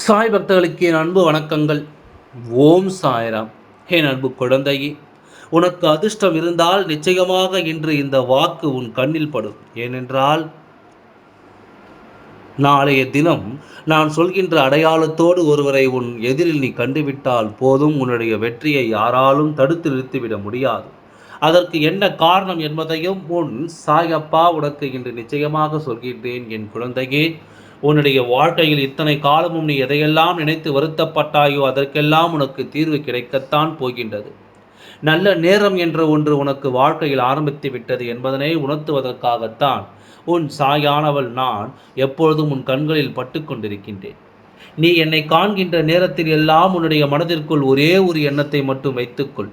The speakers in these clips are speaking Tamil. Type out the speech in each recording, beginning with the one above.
சாய் பக்தர்களுக்கு என் அன்பு வணக்கங்கள். ஓம் சாய்ராம். என் அன்பு குழந்தையே உனக்கு அதிர்ஷ்டம் இருந்தால் நிச்சயமாக இன்று இந்த வாக்கு உன் கண்ணில் படும். ஏனென்றால் நாளைய தினம் நான் சொல்கின்ற அடையாளத்தோடு ஒருவரை உன் எதிரில் நீ கண்டுவிட்டால் போதும் உன்னுடைய வெற்றியை யாராலும் தடுத்து நிறுத்திவிட முடியாது. அதற்கு என்ன காரணம் என்பதையும் உன் சாயப்பா உனக்கு இன்று நிச்சயமாக சொல்கின்றேன் என் குழந்தையே. உன்னுடைய வாழ்க்கையில் இத்தனை காலமும் நீ எதையெல்லாம் நினைத்து வருத்தப்பட்டாயோ அதற்கெல்லாம் உனக்கு தீர்வு கிடைக்கத்தான் போகின்றது. நல்ல நேரம் என்ற ஒன்று உனக்கு வாழ்க்கையில் ஆரம்பித்து விட்டது என்பதனை உணர்த்துவதற்காகத்தான் உன் சாயானவள் நான் எப்பொழுதும் உன் கண்களில் பட்டு கொண்டிருக்கின்றேன். நீ என்னை காண்கின்ற நேரத்தில் எல்லாம் உன்னுடைய மனதிற்குள் ஒரே ஒரு எண்ணத்தை மட்டும் வைத்துக்கொள்.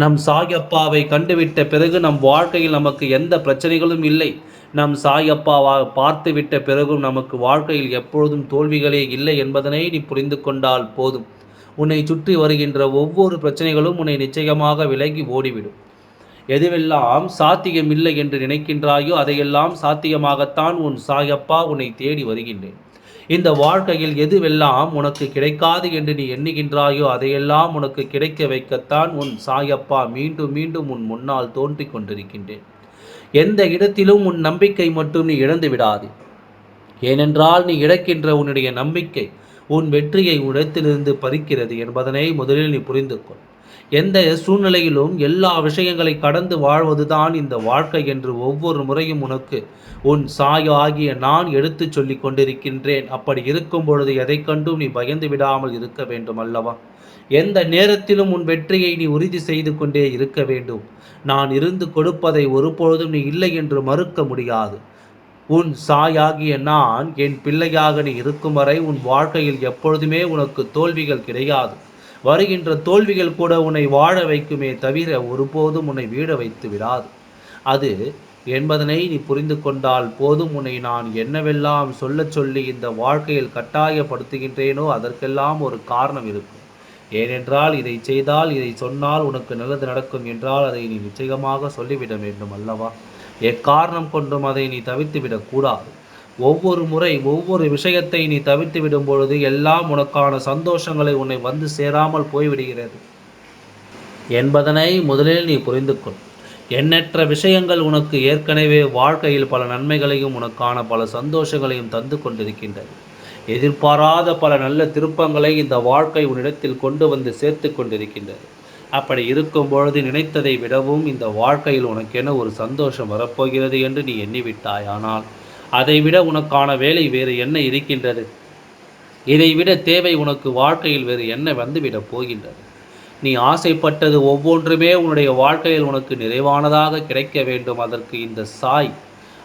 நம் சாயப்பாவை கண்டுவிட்ட பிறகு நம் வாழ்க்கையில் நமக்கு எந்த பிரச்சனைகளும் இல்லை. நம் சாயப்பாவா பார்த்துவிட்ட பிறகும் நமக்கு வாழ்க்கையில் எப்பொழுதும் தோல்விகளே இல்லை என்பதனை நீ புரிந்து கொண்டால் போதும். உன்னை சுற்றி வருகின்ற ஒவ்வொரு பிரச்சனைகளும் உன்னை நிச்சயமாக விலகி ஓடிவிடும். எதுவெல்லாம் சாத்தியம் இல்லை என்று நினைக்கின்றாயோ அதையெல்லாம் சாத்தியமாகத்தான் உன் சாயப்பா உன்னை தேடி வருகின்றேன். இந்த வாழ்க்கையில் எதுவெல்லாம் உனக்கு கிடைக்காது என்று நீ எண்ணுகின்றாயோ அதையெல்லாம் உனக்கு கிடைக்க வைக்கத்தான் உன் சாயப்பா மீண்டும் மீண்டும் உன் முன்னால் தோன்றிக் கொண்டிருக்கின்றேன். எந்த இடத்திலும் உன் நம்பிக்கை மட்டும் நீ இழந்து விடாது. ஏனென்றால் நீ இழக்கின்ற உன்னுடைய நம்பிக்கை உன் வெற்றியை உடத்திலிருந்து பறிக்கிறது என்பதனை முதலில் நீ புரிந்து கொள் எந்த சூழ்நிலையிலும் எல்லா விஷயங்களை கடந்து வாழ்வதுதான் இந்த வாழ்க்கை என்று ஒவ்வொரு முறையும் உனக்கு உன் சாய ஆகிய நான் எடுத்துச் சொல்லிக் கொண்டிருக்கின்றேன். அப்படி இருக்கும் பொழுது எதை கண்டும் நீ பயந்து விடாமல் இருக்க வேண்டும் அல்லவா எந்த நேரத்திலும் உன் வெற்றியை நீ உறுதி செய்து கொண்டே இருக்க வேண்டும். நான் இருந்து கொடுப்பதை ஒருபொழுதும் நீ இல்லை என்று மறுக்க முடியாது. உன் சாயாகிய நான் என் பிள்ளையாக நீ இருக்கும் வரை உன் வாழ்க்கையில் எப்பொழுதுமே உனக்கு தோல்விகள் கிடையாது. வருகின்ற தோல்விகள் கூட உன்னை வாழ வைக்குமே தவிர ஒருபோதும் உன்னை வீட வைத்து விடாது. அது என்பதனை நீ புரிந்து கொண்டால் போதும். உன்னை நான் என்னவெல்லாம் சொல்லச் சொல்லி இந்த வாழ்க்கையில் கட்டாயப்படுத்துகின்றேனோ அதற்கெல்லாம் ஒரு காரணம் இருக்கும். ஏனென்றால் இதை செய்தால் இதை சொன்னால் உனக்கு நல்லது நடக்கும் என்றால் அதை நீ நிச்சயமாக சொல்லிவிட வேண்டும் அல்லவா? எக்காரணம் கொண்டும் அதை நீ தவிர்த்து விடக்கூடாது ஒவ்வொரு முறை ஒவ்வொரு விஷயத்தை நீ தவிர்த்து விடும் பொழுது எல்லாம் உனக்கான சந்தோஷங்களை உன்னை வந்து சேராமல் போய்விடுகிறது. என்பதனை முதலில் நீ புரிந்து கொள் எண்ணற்ற விஷயங்கள் உனக்கு ஏற்கனவே வாழ்க்கையில் பல நன்மைகளையும் உனக்கான பல சந்தோஷங்களையும் தந்து கொண்டிருக்கின்றது எதிர்பாராத பல நல்ல திருப்பங்களை இந்த வாழ்க்கை உன்னிடத்தில் கொண்டு வந்து சேர்த்து கொண்டிருக்கின்றது. அப்படி இருக்கும் பொழுது நினைத்ததை விடவும் இந்த வாழ்க்கையில் உனக்கென ஒரு சந்தோஷம் வரப்போகிறது என்று நீ எண்ணிவிட்டாய் ஆனால் அதைவிட உனக்கான வேலை வேறு என்ன இருக்கின்றது? இதைவிட தேவை உனக்கு வாழ்க்கையில் வேறு என்ன வந்துவிடப் போகின்றது? நீ ஆசைப்பட்டது ஒவ்வொன்றுமே உன்னுடைய வாழ்க்கையில் உனக்கு நிறைவானதாக கிடைக்க வேண்டும். அதற்கு இந்த சாய்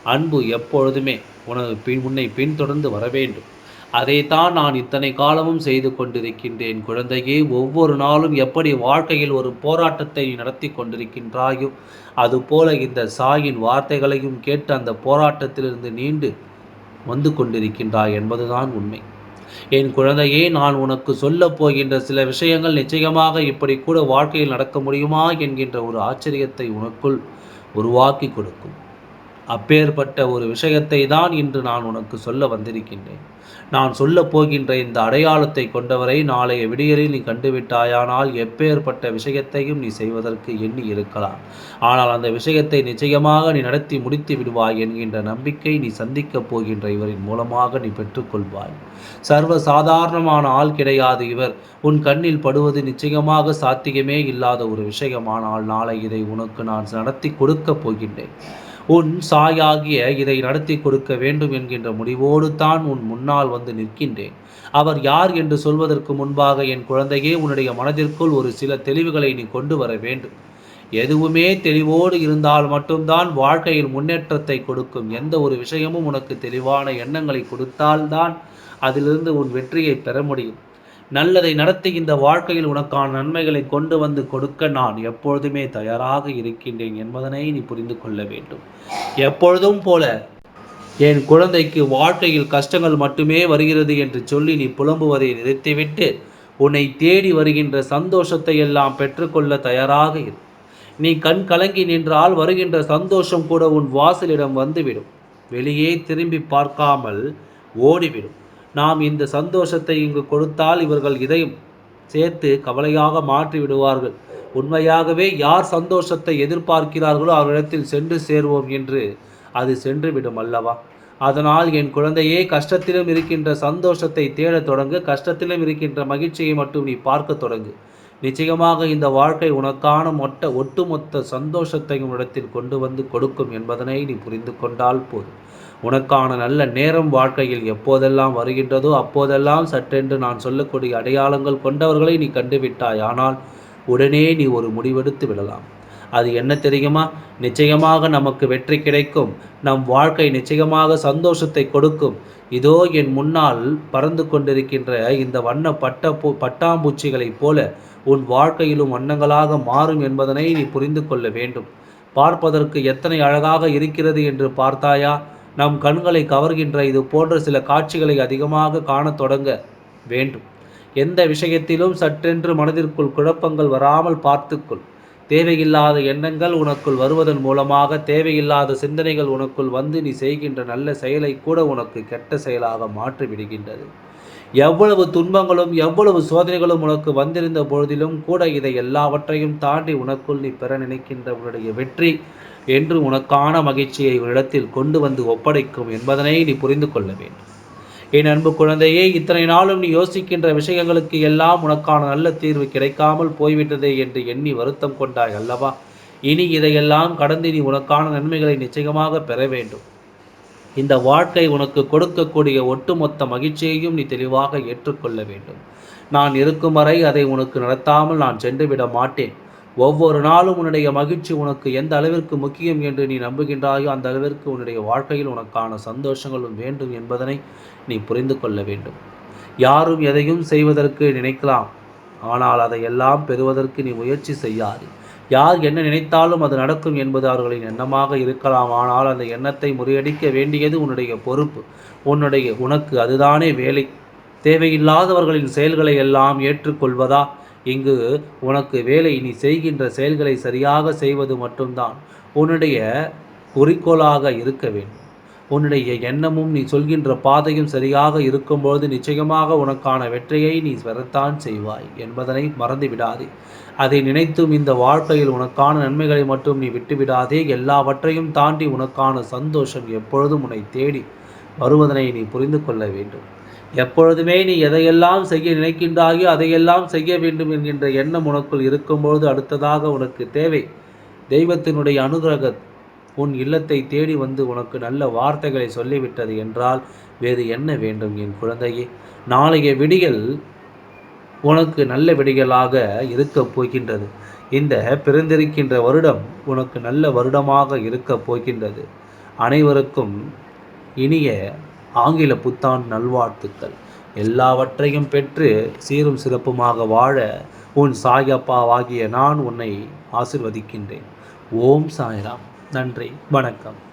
அன்பு எப்பொழுதுமே உனது பின் உன்னை பின்தொடர்ந்து வர வேண்டும். அதைத்தான் நான் இத்தனை காலமும் செய்து கொண்டிருக்கின்றேன். குழந்தையே ஒவ்வொரு நாளும் எப்படி வாழ்க்கையில் ஒரு போராட்டத்தை நடத்தி கொண்டிருக்கின்றாயோ அதுபோல இந்த சாயின் வார்த்தைகளையும் கேட்டு அந்த போராட்டத்திலிருந்து நீண்டு வந்து கொண்டிருக்கின்றாய் என்பதுதான் உண்மை. என் குழந்தையே நான் உனக்கு சொல்லப் போகின்ற சில விஷயங்கள் நிச்சயமாக இப்படி கூட வாழ்க்கையில் நடக்க முடியுமா என்கின்ற ஒரு ஆச்சரியத்தை உனக்குள் உருவாக்கி கொடுக்கும். அப்பேற்பட்ட ஒரு விஷயத்தை தான் இன்று நான் உனக்கு சொல்ல வந்திருக்கின்றேன். நான் சொல்லப் போகின்ற இந்த அடையாளத்தை கொண்டவரை நாளைய விடியலில் நீ கண்டுவிட்டாயானால் எப்பேற்பட்ட விஷயத்தையும் நீ செய்வதற்கு எண்ணி இருக்கலாம். ஆனால் அந்த விஷயத்தை நிச்சயமாக நீ நடத்தி முடித்து விடுவாய் என்கின்ற நம்பிக்கை நீ சந்திக்கப் போகின்ற இவரின் மூலமாக நீ பெற்றுக்கொள்வாய். சர்வ சாதாரணமான ஆள் கிடையாது இவர். உன் கண்ணில் படுவது நிச்சயமாக சாத்தியமே இல்லாத ஒரு விஷயமானால் நாளை இதை உனக்கு நான் நடத்தி கொடுக்கப் போகின்றேன். உன் சாயாகிய இதை நடத்தி கொடுக்க வேண்டும் என்கின்ற முடிவோடு தான் உன் முன்னால் வந்து நிற்கின்றேன். அவர் யார் என்று சொல்வதற்கு முன்பாக என் குழந்தையே உன்னுடைய மனதிற்குள் ஒரு சில தெளிவுகளை நீ கொண்டு வர வேண்டும். எதுவுமே தெளிவோடு இருந்தால் மட்டும்தான் வாழ்க்கையில் முன்னேற்றத்தை கொடுக்கும். எந்த ஒரு விஷயமும் உனக்கு தெளிவான எண்ணங்களை கொடுத்தால்தான் அதிலிருந்து உன் வெற்றியை பெற முடியும். நல்லதை நடத்தி இந்த வாழ்க்கையில் உனக்கான நன்மைகளை கொண்டு வந்து கொடுக்க நான் எப்பொழுதுமே தயாராக இருக்கின்றேன் என்பதனை நீ புரிந்து கொள்ள வேண்டும். எப்பொழுதும் போல என் குழந்தைக்கு வாழ்க்கையில் கஷ்டங்கள் மட்டுமே வருகிறது என்று சொல்லி நீ புலம்புவதை நிறுத்திவிட்டு உன்னை தேடி வருகின்ற சந்தோஷத்தை எல்லாம் பெற்றுக்கொள்ள தயாராக இரு. நீ கண் கலங்கி நின்றால் வருகின்ற சந்தோஷம் கூட உன் வாசலிடம் வந்துவிடும். வெளியே திரும்பி பார்க்காமல் ஓடிவிடும். நாம் இந்த சந்தோஷத்தை இங்கு கொடுத்தால் இவர்கள் இதையும் சேர்த்து கவலையாக மாற்றி விடுவார்கள். உண்மையாகவே யார் சந்தோஷத்தை எதிர்பார்க்கிறார்களோ அவரிடத்தில் சென்று சேர்வோம் என்று அது சென்றுவிடும் அல்லவா? அதனால் என் குழந்தையே கஷ்டத்திலும் இருக்கின்ற சந்தோஷத்தை தேடத் தொடங்கு கஷ்டத்திலும் இருக்கின்ற மகிழ்ச்சியை மட்டும் நீ பார்க்க தொடங்கு. நிச்சயமாக இந்த வாழ்க்கை உனக்கான மொட்ட ஒட்டுமொத்த சந்தோஷத்தையும் இடத்தில் கொண்டு வந்து கொடுக்கும் என்பதனை நீ புரிந்து கொண்டால் போதும். உனக்கான நல்ல நேரம் வாழ்க்கையில் எப்போதெல்லாம் வருகின்றதோ அப்போதெல்லாம் சற்றென்று நான் சொல்லக்கூடிய அடையாளங்கள் கொண்டவர்களை நீ கண்டுவிட்டாய். ஆனால் உடனே நீ ஒரு முடிவெடுத்து விடலாம். அது என்ன தெரியுமா? நிச்சயமாக நமக்கு வெற்றி கிடைக்கும். நம் வாழ்க்கை நிச்சயமாக சந்தோஷத்தை கொடுக்கும். இதோ என் முன்னால் பறந்து கொண்டிருக்கின்ற இந்த வண்ண பட்ட பூ பட்டாம்பூச்சிகளைப் போல உன் வாழ்க்கையிலும் வண்ணங்களாக மாறும் என்பதனை நீ புரிந்து கொள்ள வேண்டும். பார்ப்பதற்கு எத்தனை அழகாக இருக்கிறது என்று பார்த்தாயா? நம் கண்களை கவர்கின்ற இது போன்ற சில காட்சிகளை அதிகமாக காணத் தொடங்க வேண்டும். எந்த விஷயத்திலும் சற்றென்று மனதிற்குள் குழப்பங்கள் வராமல் பார்த்துக்கொள். தேவையில்லாத எண்ணங்கள் உனக்குள் வருவதன் மூலமாக தேவையில்லாத சிந்தனைகள் உனக்குள் வந்து நீ செய்கின்ற நல்ல செயலை கூட உனக்கு கெட்ட செயலாக மாற்றி விடுகின்றது எவ்வளவு துன்பங்களும் எவ்வளவு சோதனைகளும் உனக்கு வந்திருந்த பொழுதிலும் கூட இதை எல்லாவற்றையும் தாண்டி உனக்குள் நீ பெற நினைக்கின்ற உன்னுடைய வெற்றி என்று உனக்கான மகிழ்ச்சியை உன்னிடத்தில் கொண்டு வந்து ஒப்படைக்கும் என்பதனை நீ புரிந்து கொள்ள வேண்டும். என் அன்பு குழந்தையே இத்தனை நாளும் நீ யோசிக்கின்ற விஷயங்களுக்கு எல்லாம் உனக்கான நல்ல தீர்வு கிடைக்காமல் போய்விட்டதே என்று எண்ணி வருத்தம் கொண்டாய் அல்லவா? இனி இதையெல்லாம் கடந்து நீ உனக்கான நன்மைகளை நிச்சயமாக பெற வேண்டும். இந்த வாழ்க்கை உனக்கு கொடுக்கக்கூடிய ஒட்டுமொத்த மகிழ்ச்சியையும் நீ தெளிவாக ஏற்றுக்கொள்ள வேண்டும். நான் இருக்கும் வரை அதை உனக்கு நடத்தாமல் நான் சென்றுவிட மாட்டேன். ஒவ்வொரு நாளும் உன்னுடைய மகிழ்ச்சி உனக்கு எந்த அளவிற்கு முக்கியம் என்று நீ நம்புகின்றாயோ அந்த அளவிற்கு உன்னுடைய வாழ்க்கையில் உனக்கான சந்தோஷங்களும் வேண்டும் என்பதனை நீ புரிந்து கொள்ள வேண்டும். யாரும் எதையும் செய்வதற்கு நினைக்கலாம். ஆனால் அதையெல்லாம் பெறுவதற்கு நீ முயற்சி செய்யாது. யார் என்ன நினைத்தாலும் அது நடக்கும் என்பது அவர்களின் எண்ணமாக இருக்கலாம். ஆனால் அந்த எண்ணத்தை முறியடிக்க வேண்டியது உன்னுடைய பொறுப்பு. உன்னுடைய உனக்கு அதுதானே வேலை. தேவையில்லாதவர்களின் செயல்களை எல்லாம் ஏற்றுக்கொள்வதா? இங்கு உனக்கு வேலை. நீ செய்கின்ற செயல்களை சரியாக செய்வது மட்டும்தான். உன்னுடைய குறிக்கோளாக இருக்க வேண்டும். உன்னுடைய எண்ணமும் நீ சொல்கின்ற பாதையும் சரியாக இருக்கும்பொழுது நிச்சயமாக உனக்கான வெற்றியை நீ பெறத்தான் செய்வாய் என்பதனை மறந்து விடாதே அதை நினைத்தும் இந்த வாழ்க்கையில் உனக்கான நன்மைகளை மட்டும் நீ விட்டுவிடாதே. எல்லாவற்றையும் தாண்டி உனக்கான சந்தோஷம் எப்பொழுதும் உன்னை தேடி வருவதனை நீ புரிந்து கொள்ள வேண்டும். எப்பொழுதுமே நீ எதையெல்லாம் செய்ய நினைக்கின்றாயோ அதையெல்லாம் செய்ய வேண்டும் என்கின்ற எண்ணம் உனக்குள் இருக்கும்பொழுது அடுத்ததாக உனக்கு தேவை. தெய்வத்தினுடைய அனுகிரக உன் இல்லத்தை தேடி வந்து உனக்கு நல்ல வார்த்தைகளை சொல்லிவிட்டது என்றால் வேறு என்ன வேண்டும் என் குழந்தையே? நாளைய விடிகள் உனக்கு நல்ல விடிகளாக இருக்கப் போகின்றது. இந்த பிறந்திருக்கின்ற வருடம் உனக்கு நல்ல வருடமாக இருக்கப் போகின்றது. அனைவருக்கும் இனிய ஆங்கில புத்தாண்டு நல்வாழ்த்துக்கள். எல்லாவற்றையும் பெற்று சீரும் சிறப்புமாக வாழ உன் சாயப்பாவாகிய நான் உன்னை ஆசிர்வதிக்கின்றேன். ஓம் சாய்ராம். நன்றி. வணக்கம்.